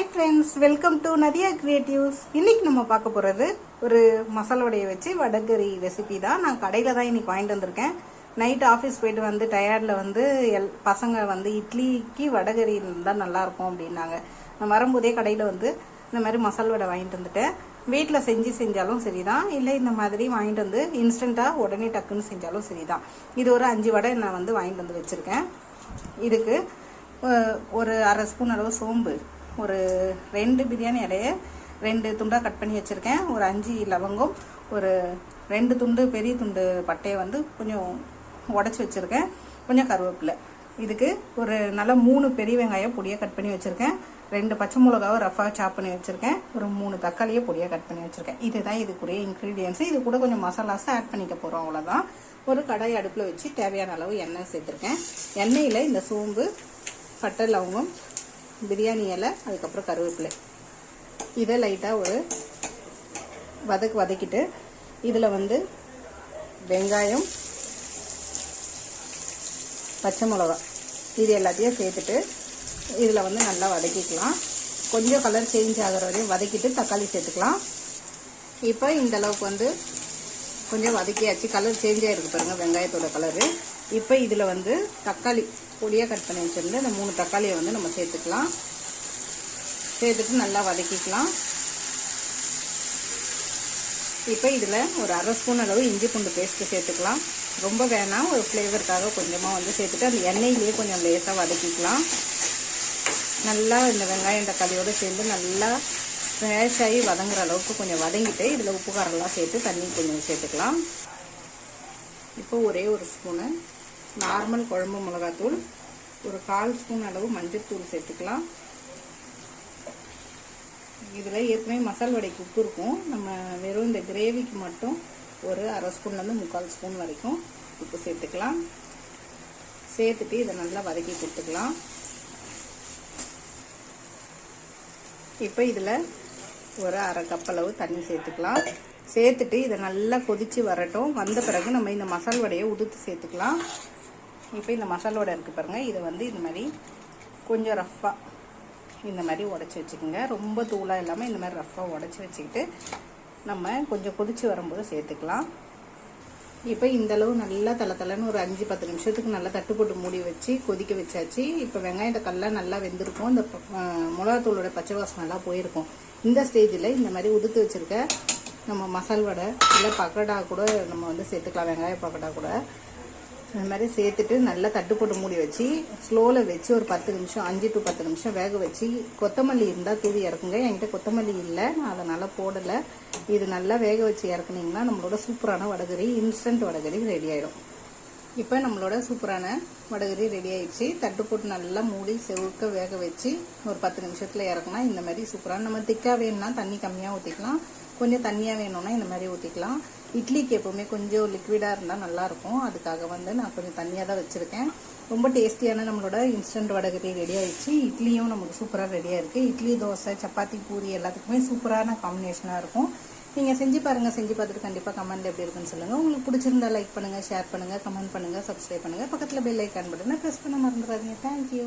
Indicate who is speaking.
Speaker 1: Hi friends welcome to Nadiya creatives இன்னைக்கு நம்ம பார்க்க போகிறது ஒரு மசால் வடையை வச்சு வடகரி ரெசிபி தான். நான் கடையில் தான் இன்றைக்கி வாங்கிட்டு வந்திருக்கேன். நைட் ஆஃபீஸ் போயிட்டு வந்து டயர்டில் வந்து எல் பசங்க வந்து இட்லிக்கு வடகரி இருந்தால் நல்லாயிருக்கும் அப்படின்னாங்க. நான் வரும்போதே கடையில் வந்து இந்த மாதிரி மசால் வடை வாங்கிட்டு வந்துட்டேன். வீட்டில் செஞ்சு செஞ்சாலும் சரி தான் இல்லை இந்த மாதிரி வாங்கிட்டு வந்து இன்ஸ்டண்ட்டாக உடனே டக்குன்னு செஞ்சாலும் சரி தான் இது ஒரு அஞ்சு வடை நான் வந்து வாங்கிட்டு வந்து வச்சுருக்கேன். இதுக்கு ஒரு அரை ஸ்பூன் அளவு சோம்பு. ஒரு ரெண்டு பிரியாணி இலைய ரெண்டு துண்டாக கட் பண்ணி வச்சுருக்கேன். ஒரு அஞ்சு லவங்கம் ஒரு ரெண்டு துண்டு பெரிய துண்டு பட்டையை வந்து கொஞ்சம் உடச்சி வச்சுருக்கேன். கொஞ்சம் கருவேப்பிலை. இதுக்கு ஒரு நல்ல மூணு பெரிய வெங்காயம் பொடியாக கட் பண்ணி வச்சுருக்கேன். ரெண்டு பச்சை மிளகாவை ரஃபாக சாப் பண்ணி வச்சுருக்கேன். ஒரு மூணு தக்காளியை பொடியாக கட் பண்ணி வச்சுருக்கேன். இதுதான் இதுக்குரிய இன்க்ரீடியன்ஸு இது கூட கொஞ்சம் மசாலாஸ் ஆட் பண்ணிக்க போகிறோம் அவ்வளோதான் ஒரு கடாய் அடுப்பில் வச்சு தேவையான அளவு எண்ணெய் சேர்த்துருக்கேன். எண்ணெயில் இந்த சோம்பு பட்டை லவங்கம் பிரியாணி இலை அதுக்கப்புறம் கருவேப்பிலை. இதை லைட்டாக ஒரு வதக்கு வதக்கிட்டு இதில் வந்து வெங்காயம் பச்சை மிளகா இது எல்லாத்தையும் சேர்த்துட்டு இதில் வந்து நல்லா வதக்கிக்கலாம். கொஞ்சம் கலர் சேஞ்ச் ஆகிற வரையும் வதக்கிட்டு தக்காளி சேர்த்துக்கலாம். இப்போ இந்த அளவுக்கு வந்து கொஞ்சம் வதக்கியாச்சு. கலர் சேஞ்ச் ஆகிருக்கு பாருங்கள் வெங்காயத்தோட கலரு இப்போ இதில் வந்து தக்காளி பொடியாக கட் பண்ணி வச்சுருந்து இந்த மூணு தக்காளியை வந்து நம்ம சேர்த்துக்கலாம். சேர்த்துட்டு நல்லா வதக்கிக்கலாம். இப்போ இதில் ஒரு அரை ஸ்பூன் அளவு இஞ்சி பூண்டு பேஸ்ட்டு சேர்த்துக்கலாம். ரொம்ப வேணாம் ஒரு ஃப்ளேவருக்காக கொஞ்சமாக வந்து சேர்த்துட்டு அந்த எண்ணெயிலேயே கொஞ்சம் லேசாக வதக்கிக்கலாம். நல்லா இந்த வெங்காயம் தக்காளியோடு சேர்ந்து நல்லா ஸ்மேஷ் ஆகி வதங்குற அளவுக்கு கொஞ்சம் வதங்கிட்டு இதில் உப்பு காரம்லாம் சேர்த்து தண்ணி கொஞ்சம் சேர்த்துக்கலாம். இப்போ ஒரே ஒரு ஸ்பூனு நார்மல் குழம்பு மிளகாத்தூள் ஒரு கால் ஸ்பூன் அளவு மஞ்சள் தூள் சேர்த்துக்கலாம். இதில் ஏற்கனவே மசால் வடைக்கு உப்பு இருக்கும். நம்ம வெறும் இந்த கிரேவிக்கு மட்டும் ஒரு அரை ஸ்பூன்லேருந்து முக்கால் ஸ்பூன் வரைக்கும் உப்பு சேர்த்துக்கலாம். சேர்த்துட்டு இதை நல்லா வதக்கி கொடுத்துக்கலாம். இப்போ இதில் ஒரு அரை கப் அளவு தண்ணி சேர்த்துக்கலாம். சேர்த்துட்டு இதை நல்லா கொதித்து வரட்டும். வந்த பிறகு நம்ம இந்த மசால் வடையை உதுத்து சேர்த்துக்கலாம். இப்போ இந்த மசாலா வடை இருக்குது பாருங்கள் இதை வந்து இந்த மாதிரி கொஞ்சம் ரஃப்பாக இந்த மாதிரி உடச்சி வச்சுக்கோங்க. ரொம்ப தூளாக இல்லாமல் இந்த மாதிரி ரஃப்பாக உடச்சி வச்சுக்கிட்டு நம்ம கொஞ்சம் கொதித்து வரும்போது சேர்த்துக்கலாம். இப்போ இந்தளவு நல்லா தலை தலைன்னு ஒரு அஞ்சு பத்து நிமிஷத்துக்கு நல்லா தட்டு போட்டு மூடி வச்சு கொதிக்க வச்சாச்சு. இப்போ வெங்காயம் தக்காளிலாம் நல்லா வெந்திருக்கும். இந்த மிளகாத்தூளோட பச்சை வாசம் நல்லா போயிருக்கும். இந்த ஸ்டேஜில் இந்த மாதிரி உதுத்து வச்சுருக்க நம்ம மசால் வடை இல்லை பக்கோடா கூட நம்ம வந்து சேர்த்துக்கலாம். வெங்காய பக்கோடா கூட. இந்த மாதிரி சேர்த்துட்டு நல்லா தட்டு போட்டு மூடி வச்சு ஸ்லோவில் வச்சு ஒரு பத்து நிமிஷம் அஞ்சு டு பத்து நிமிஷம் வேக வச்சு கொத்தமல்லி இருந்தால் தூவி இறக்குங்க. என்கிட்ட கொத்தமல்லி இல்லை நான் அதனால் போடலை. இது நல்லா வேக வச்சு இறக்குனீங்கன்னா நம்மளோட சூப்பரான வடகரி இன்ஸ்டன்ட் வடகரி ரெடி ஆகிடும் இப்போ நம்மளோட சூப்பரான வடகரி ரெடி ஆயிடுச்சு. தட்டு போட்டு நல்லா மூடி செவுக்க வேக வச்சு ஒரு பத்து நிமிஷத்தில் இறக்குனா இந்த மாதிரி சூப்பரான நம்ம திக்காக வேணும்னா தண்ணி கம்மியாக ஊற்றிக்கலாம் கொஞ்சம் தண்ணியாக வேணும்னா இந்த மாதிரி ஊற்றிக்கலாம் இட்லிக்கு எப்போவுமே கொஞ்சம் லிக்விடாக இருந்தால் நல்லாயிருக்கும். அதுக்காக வந்து நான் கொஞ்சம் தண்ணியாக தான் வச்சுருக்கேன். ரொம்ப டேஸ்டியான நம்மளோட இன்ஸ்டன்ட் வடகரி ரெடி ஆயிடுச்சு. இட்லியும் நமக்கு சூப்பராக ரெடியாக இருக்குது இட்லி தோசை சப்பாத்தி பூரி எல்லாத்துக்குமே சூப்பரான காம்பினேஷனாக இருக்கும். நீங்கள் செஞ்சு பாருங்கள் செஞ்சு பார்த்துட்டு கண்டிப்பாக கமெண்ட் எப்படி இருக்குன்னு சொல்லுங்கள் உங்களுக்கு பிடிச்சிருந்தா லைக் பண்ணுங்கள் ஷேர் பண்ணுங்கள் கமெண்ட் பண்ணுங்கள் சப்ஸ்கிரைப் பண்ணுங்கள் பக்கத்தில் பெல் ஐக்கான் பட்டனை ப்ரெஸ் பண்ண மறந்துடாதீங்க. தேங்க்யூ